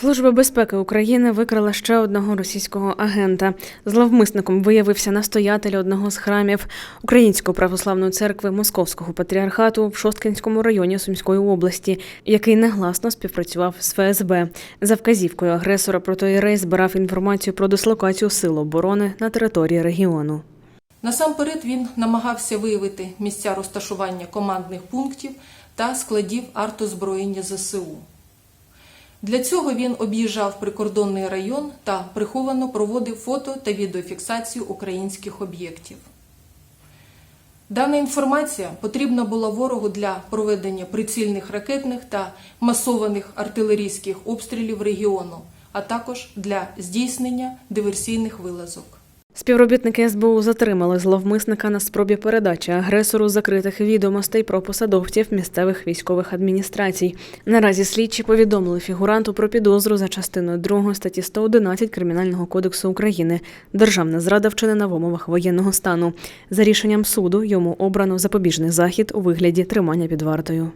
Служба безпеки України викрала ще одного російського агента. Зловмисником виявився настоятель одного з храмів Української православної церкви Московського патріархату в Шосткинському районі Сумської області, який негласно співпрацював з ФСБ. За вказівкою агресора протоїрей збирав інформацію про дислокацію сил оборони на території регіону. Насамперед він намагався виявити місця розташування командних пунктів та складів артозброєння ЗСУ. Для цього він об'їжджав прикордонний район та приховано проводив фото та відеофіксацію українських об'єктів. Дана інформація потрібна була ворогу для проведення прицільних ракетних та масованих артилерійських обстрілів регіону, а також для здійснення диверсійних вилазок. Співробітники СБУ затримали зловмисника на спробі передачі агресору закритих відомостей про посадовців місцевих військових адміністрацій. Наразі слідчі повідомили фігуранту про підозру за частиною 2 статті 111 Кримінального кодексу України Державна зрада вчинена в умовах воєнного стану. За рішенням суду йому обрано запобіжний захід у вигляді тримання під вартою.